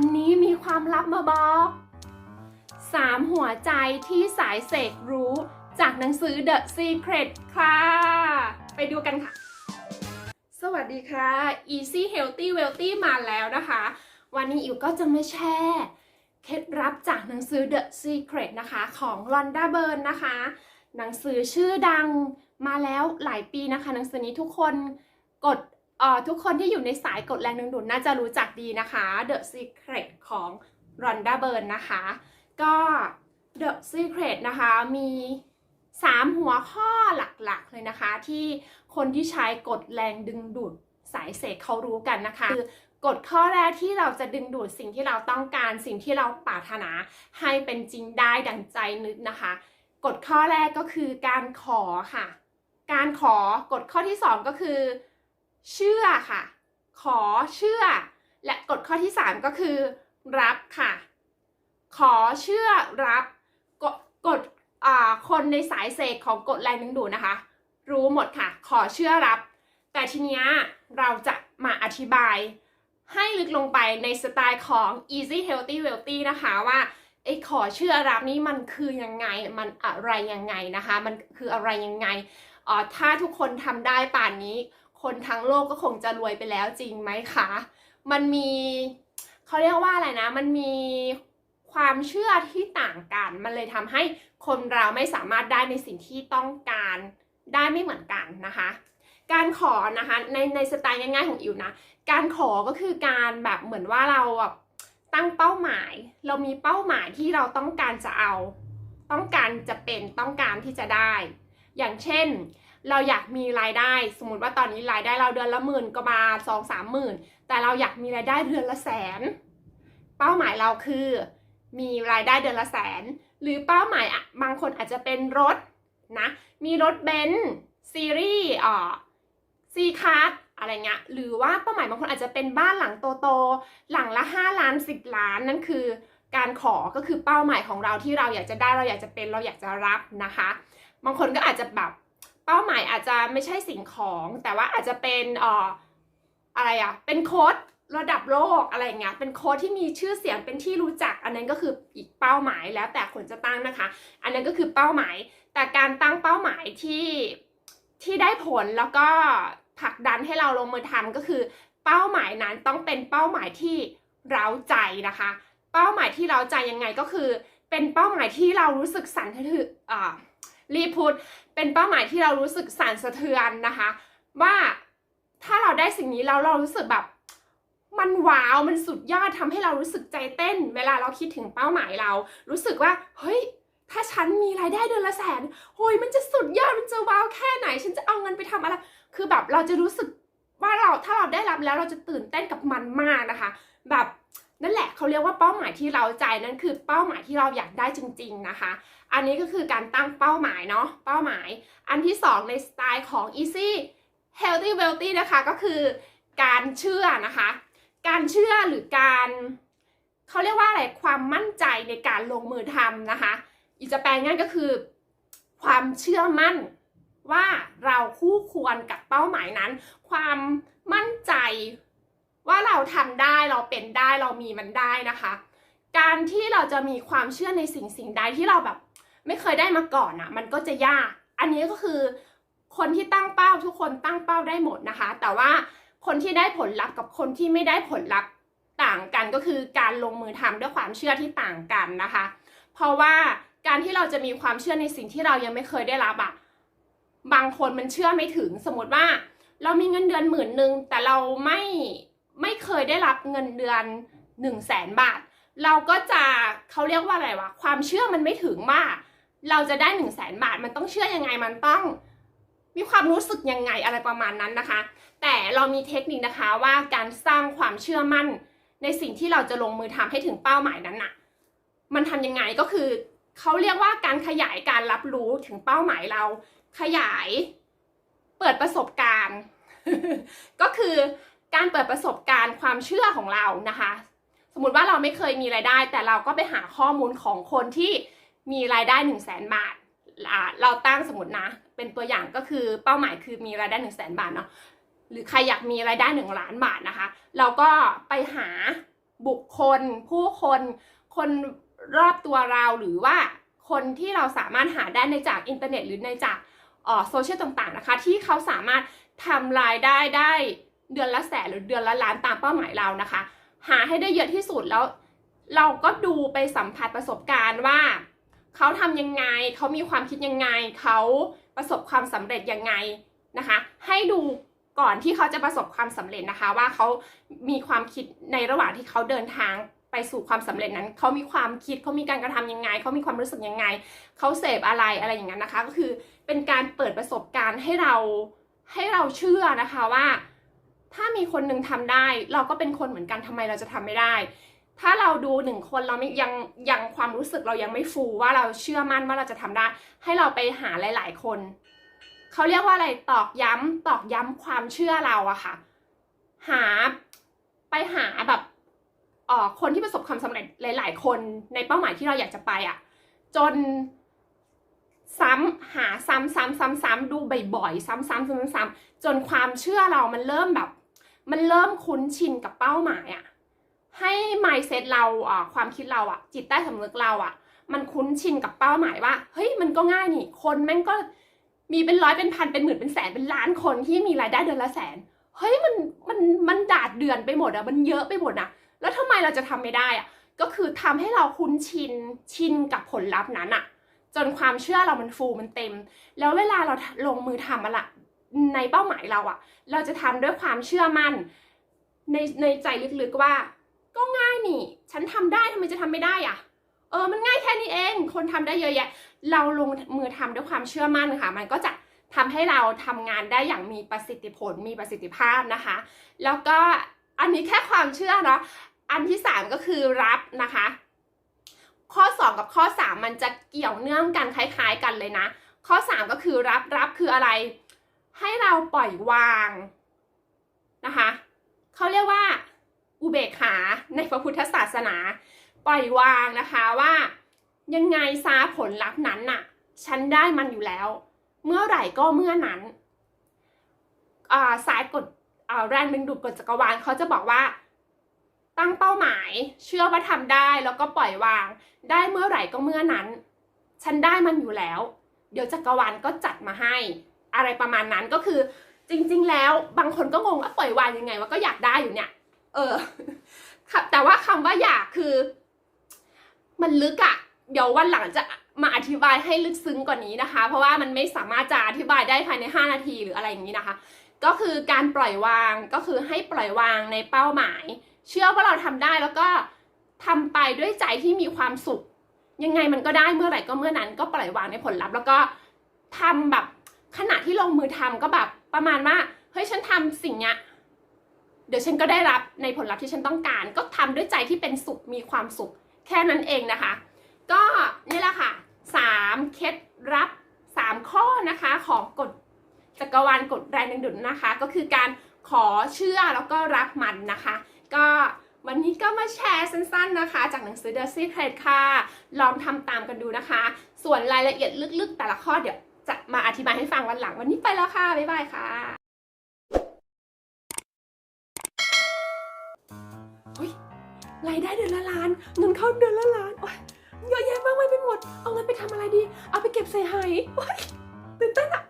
วันนี้มีความลับมาบอกสามหัวใจที่สายเสกรู้ จากหนังสือ The Secret ค่ะ ไปดูกันค่ะ สวัสดีค่ะ Easy Healthy Wealthy มาแล้วนะคะ วันนี้อิวก็จะมาแชร์เคล็ดลับจากหนังสือ The Secret นะคะของ Rhonda Byrne นะคะ หนังสือชื่อดังมาแล้วหลายปีนะคะ หนังสือนี้ทุกคนกด ทุกคนที่อยู่ในสายกดแรงดึงดูดน่าจะรู้จักดีนะคะ The Secret ของ Rhonda Byrne นะคะ ก็ The Secret นะคะมี 3 หัวข้อหลักๆเลยนะคะ ที่คนที่ใช้กดแรงดึงดูดสายเสกเขารู้กันนะคะ คือกฎข้อแรกที่เราจะดึงดูดสิ่งที่เราต้องการสิ่งที่เราปรารถนาให้เป็นจริงได้ดังใจนึกนะคะกฎข้อแรกก็คือการขอค่ะ การขอกฎข้อที่ 2 ก็คือ เชื่อค่ะ ขอเชื่อ และกฎข้อที่ 3 ก็คือ รับค่ะ ขอเชื่อรับกฎกฎคนในสายเสกของกฎแรงดึงดูดนะคะ รู้หมดค่ะ ขอเชื่อรับ แต่ทีนี้เราจะมาอธิบาย ให้ลึกลงไปในสไตล์ของ easy healthy wealthy นะคะว่าไอ้ขอเชื่อรับนี้มันคือยังไงมันอะไรยังไงนะคะ มันคืออะไรยังไงอ่อถ้าทุกคนทำได้ป่านนี้ คนทั้งโลกก็คงจะรวยไปแล้วจริงไหมคะ มันมีเขาเรียกว่าอะไรนะ มันมีความเชื่อที่ต่างกัน มันเลยทำให้คนเราไม่สามารถได้ในสิ่งที่ต้องการได้ไม่เหมือนกันนะคะ การขอนะคะในในสไตล์ง่ายๆของอิวนะ การขอก็คือการแบบเหมือนว่าเราแบบตั้งเป้าหมาย เรามีเป้าหมายที่เราต้องการจะเอา ต้องการจะเป็น ต้องการที่จะได้ อย่างเช่น เราอยากมีรายได้ สมมติว่าตอนนี้รายได้เราเดือนละหมื่นกว่าบาทสองสามหมื่นแต่เราอยากมีรายได้เดือนละแสน เป้าหมายเราคือ มีรายได้เดือนละแสน หรือเป้าหมายอะบางคนอาจจะเป็นรถนะ มีรถเบนซ์ซีรีส์อ่าซีคาร์อะไรเงี้ย หรือว่าเป้าหมายบางคนอาจจะเป็นบ้านหลังโตๆ หลังละ 5 ล้าน 10 ล้านนั่นคือ การขอก็คือเป้าหมายของเราที่เราอยากจะได้เราอยากจะเป็นเราอยากจะรับนะคะ บางคนก็อาจจะแบบ เป้าหมายอาจจะไม่ใช่สิ่งของ แต่ว่าอาจจะเป็นอ่ออะไรอะเป็นโค้ดระดับโลกอะไรเงี้ยเป็นโค้ดที่มีชื่อเสียงเป็นที่รู้จัก อันนั้นก็คืออีกเป้าหมายแล้วแต่คนจะตั้งนะคะ อันนั้นก็คือเป้าหมาย แต่การตั้งเป้าหมายที่ที่ได้ผลแล้วก็ผลักดันให้เราลงมือทำก็คือ เป้าหมายนั้นต้องเป็นเป้าหมายที่เร้าใจนะคะ เป้าหมายที่เร้าใจยังไงก็คือ เป็นเป้าหมายที่เรารู้สึกสั่นสะเทือนอ่า รีพูดเป็นเป้าหมายที่เรารู้สึกสั่นสะเทือนนะคะ ว่าถ้าเราได้สิ่งนี้แล้วเรารู้สึกแบบมันว้าวมันสุดยอดทำให้เรารู้สึกใจเต้น เวลาเราคิดถึงเป้าหมายเรา รู้สึกว่าเฮ้ยถ้าฉันมีรายได้เดือนละแสนโอ้ยมันจะสุดยอดมันจะว้าวแค่ไหน ฉันจะเอาเงินไปทำอะไร คือแบบเราจะรู้สึกว่าเราถ้าเราได้รับแล้วเราจะตื่นเต้นกับมันมากนะคะ แบบ นั่นแหละเขาเรียกว่าเป้าหมายที่เราใจนั่นคือเป้าหมายที่เราอยากได้จริง ๆนะคะ อันนี้ก็คือการตั้งเป้าหมายเนาะเป้าหมาย อันที่สองในสไตล์ของ easy healthy wealthy นะคะก็คือการเชื่อนะคะ การเชื่อหรือการเขาเรียกว่าอะไรความมั่นใจในการลงมือทำนะคะอีกจะแปลง่ายก็คือ ความเชื่อมั่นว่าเราคู่ควรกับเป้าหมายนั้น ความมั่นใจ ว่าเราทำได้เราเป็นได้เรามีมันได้นะคะ การที่เราจะมีความเชื่อในสิ่งสิ่งใดที่เราแบบ ไม่เคยได้มาก่อนอะ่ะ มันก็จะยาก อันนี้ก็คือ คนที่ตั้งเป้าทุกคนตั้งเป้าได้หมดนะคะ แต่ว่าคนที่ได้ผลลัพธ์กับคนที่ไม่ได้ผลลัพธ์ต่างกันก็คือการลงมือทำด้วยความเชื่อที่ต่างกันนะคะ เพราะว่าการที่เราจะมีความเชื่อในสิ่งที่เรายังไม่เคยได้รับอะบางคนมันเชื่อไม่ถึงสมมติว่า เรามีเงินเดือนหมื่นหนึ่งแต่เราไม่ ไม่เคยได้รับเงินเดือนหนึ่งแสนบาท เราก็จะเขาเรียกว่าอะไรวะ ความเชื่อมันไม่ถึงว่า เราจะได้หนึ่งแสนบาท มันต้องเชื่อยังไงมันต้อง มีความรู้สึกยังไงอะไรประมาณนั้นนะคะ แต่เรามีเทคนิคนะคะว่าการสร้างความเชื่อมั่น ในสิ่งที่เราจะลงมือทำให้ถึงเป้าหมายนั้นน่ะ มันทำยังไงก็คือเขาเรียกว่าการขยายการรับรู้ถึงเป้าหมายเรา ขยาย เปิดประสบการณ์ ก็คือ การเปิดประสบการณ์ความเชื่อของเรานะคะ สมมติว่าเราไม่เคยมีรายได้ แต่เราก็ไปหาข้อมูลของคนที่มีรายได้หนึ่งแสนบาท เราตั้งสมมตินะ เป็นตัวอย่างก็คือเป้าหมายคือมีรายได้หนึ่งแสนบาทเนาะหรือใครอยากมีรายได้หนึ่งล้านบาทนะคะ เราก็ไปหาบุคคคนผู้คนคนรอบตัวเราหรือว่าคนที่เราสามารถหาได้ในจากอินเทอร์เน็ตหรือในจากโซเชียลต่างๆนะคะ ที่เขาสามารถทำรายได้ได้ เดือนละแสนหรือเดือนละล้านตามเป้าหมายเรานะคะ หาให้ได้เยอะที่สุดแล้ว เราก็ดูไปสัมผัสประสบการณ์ว่าเขาทำยังไงเขามีความคิดยังไงเขาประสบความสำเร็จยังไงนะคะ ให้ดูก่อนที่เขาจะประสบความสำเร็จนะคะ ว่าเขามีความคิดในระหว่างที่เขาเดินทางไปสู่ความสำเร็จนั้นเขามีความคิดเขามีการกระทำยังไงเขามีความรู้สึกยังไงเขาเสพอะไรอะไรอย่างนั้นนะคะ ก็คือเป็นการเปิดประสบการณ์ให้เราให้เราเชื่อนะคะว่า ถ้ามีคนหนึ่งทำได้ เราก็เป็นคนเหมือนกันทำไมเราจะทำไม่ได้ ถ้าเราดูหนึ่งคนเราไม่ยังยังความรู้สึกเรายังไม่ฟูว่าเราเชื่อมั่นว่าเราจะทำได้ ให้เราไปหาหลาย ๆ คนเขาเรียกว่าอะไรตอกย้ำตอกย้ำความเชื่อเราอะค่ะ หาไปหาแบบเออคนที่ประสบความสำเร็จหลาย ๆ คนในเป้าหมายที่เราอยากจะไปอะจนซ้ำหาซ้ำซ้ำซ้ำซ้ำดูบ่อยๆซ้ำซ้ำซ้ำซ้ำจนความเชื่อเรามันเริ่มแบบ มันเริ่มคุ้นชินกับเป้าหมายอะให้ mindset เราอ่าความคิดเราอะจิตใต้สำนึกเราอะมันคุ้นชินกับเป้าหมายว่าเฮ้ยมันก็ง่ายนี่ คนแม่งก็มีเป็นร้อยเป็นพันเป็นหมื่นเป็นแสนเป็นล้านคนที่มีรายได้เดือนละแสนเฮ้ยมันมันมันดาดเดือนไปหมดอะมันเยอะไปหมดนะแล้วทำไมเราจะทำไม่ได้อะก็คือทำให้เราคุ้นชินชินกับผลลัพธ์นั้นอะจนความเชื่อเรามันฟูมันเต็ม แล้วเวลาเราลงมือทำอะละ ในเป้าหมายเราอะเราจะทำด้วยความเชื่อมั่นในในใจลึกๆว่า ก็ง่ายนี่ ฉันทำได้ทำไมจะทำไม่ได้อะเออมันง่ายแค่นี้เอง คนทำได้เยอะแยะ เราลงมือทำด้วยความเชื่อมั่นค่ะ มันก็จะทำให้เราทำงานได้อย่างมีประสิทธิผลมีประสิทธิภาพนะคะ แล้วก็อันนี้แค่ความเชื่อเนาะอันที่สามก็คือรับนะคะ ข้อ 2 กับข้อ 3 มันจะเกี่ยวเนื่องกันคล้าย ๆ กันเลยนะ ข้อ 3 ก็คือรับรับคืออะไร ให้เราปล่อยวางนะคะเขาเรียกว่าอุเบกขาในพระพุทธศาสนา ปล่อยวางนะคะว่า ยังไงซาผลลัพธ์นั้นน่ะ ฉันได้มันอยู่แล้ว เมื่อไหร่ก็เมื่อนั้นอ่าสายกฎอ่าแรงดึงดูดกฎจักรวาลเขาจะบอกว่า ตั้งเป้าหมายเชื่อว่าทำได้แล้วก็ปล่อยวาง ได้เมื่อไหร่ก็เมื่อนั้น ฉันได้มันอยู่แล้ว เดี๋ยวจักรวาลก็จัดมาให้ อะไรประมาณนั้นก็คือจริง ๆ แล้วบางคนก็งงว่าปล่อยวางยังไงว่าก็อยากได้อยู่เนี่ย เออครับแต่ว่าคำว่าอยากคือ มันลึกอะเดี๋ยววันหลังจะมาอธิบายให้ลึกซึ้งกว่านี้นะคะ เพราะว่ามันไม่สามารถจะอธิบายได้ภายใน 5 นาทีหรืออะไรอย่างนี้นะคะ ก็คือการปล่อยวางก็คือให้ปล่อยวางในเป้าหมาย เชื่อว่าเราทำได้แล้วก็ทำไปด้วยใจที่มีความสุข ยังไงมันก็ได้เมื่อไหร่ก็เมื่อนั้นก็ปล่อยวางในผลลัพธ์ แล้วก็ทำแบบ ขณะที่ลงมือทำก็แบบประมาณว่าเฮ้ยฉันทำสิ่งเนี้ยเดี๋ยวฉันก็ได้รับในผลลัพธ์ที่ฉันต้องการ ก็ทำด้วยใจที่เป็นสุขมีความสุข แค่นั้นเองนะคะ ก็นี่แหละค่ะสามเคล็ดลับสามข้อนะคะของกฎจักรวาลกฎแรงดึงดูดนะคะ ก็คือการขอเชื่อแล้วก็รับมันนะคะ ก็วันนี้ก็มาแชร์สั้นๆนะคะ จากหนังสือ The Secret ค่ะ ลองทำตามกันดูนะคะ ส่วนรายละเอียดลึกๆ แต่ละข้อเดี๋ยว จะมาอธิบายให้ฟังวันหลังวันนี้ไปแล้วค่ะ บ๊ายบายค่ะรายได้เดือนละล้านเงินเข้าเดือนละล้านโอ้ยเยอะแยะมากมายไปหมด เอาเงินไปทำอะไรดี เอาไปเก็บใส่ไหายโอ๊ยตื่นเต้นอะ